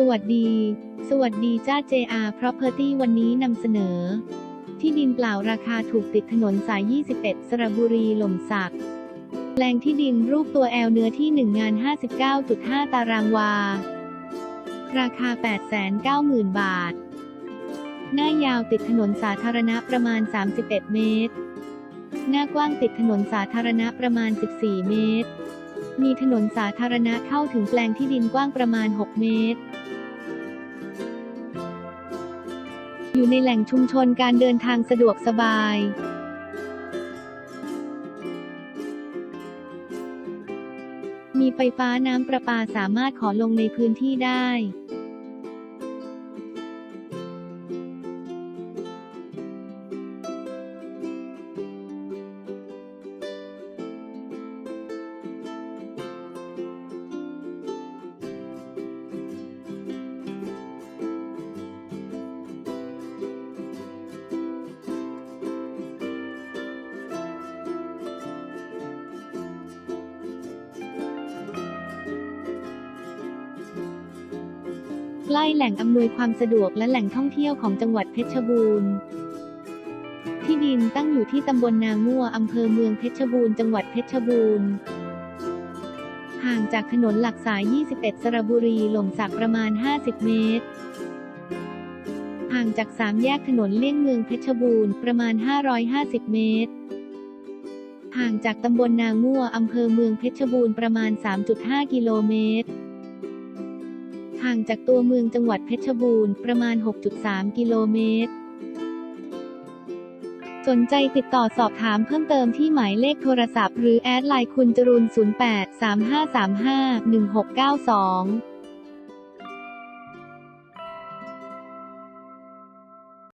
สวัสดี สวัสดีจ้า JR Property วันนี้นำเสนอ ที่ดินเปล่าราคาถูกติดถนนสาย 21 สระบุรีหล่มสัก แปลงที่ดินรูปตัวแอลเนื้อที่ 1 งาน 59.5 ตารางวา ราคา 890,000 บาท หน้ายาวติดถนนสาธารณะประมาณ 31 เมตร หน้ากว้างติดถนนสาธารณะประมาณ 14 เมตรมีถนนสาธารณะเข้าถึงแปลงที่ดินกว้างประมาณ 6 เมตร อยู่ในแหล่งชุมชนการเดินทางสะดวกสบายมีไฟฟ้าน้ำประปาสามารถขอลงในพื้นที่ได้ ใกล้แหล่งอำนวยความสะดวกและแหล่งท่องเที่ยวของจังหวัดเพชรบูรณ์ ที่ดินตั้งอยู่ที่ตำบลนางัวอำเภอเมืองเพชรบูรณ์จังหวัดเพชรบูรณ์ ห่างจากถนนหลักสาย 21 สระบุรีหล่มสักประมาณ 50 เมตร ห่างจากสามแยกถนนเลี่ยงเมืองเพชรบูรณ์ประมาณ 550 เมตรห่างจากตำบลนางัวอำเภอเมืองเพชรบูรณ์ประมาณ 3.5 กิโลเมตร ห่างจากตัวเมืองจังหวัดเพชรบูรณ์ประมาณ 6.3 กิโลเมตร สนใจติดต่อสอบถามเพิ่มเติมที่หมายเลขโทรศัพท์หรือแอดไลน์คุณจรูน 08 3535 1692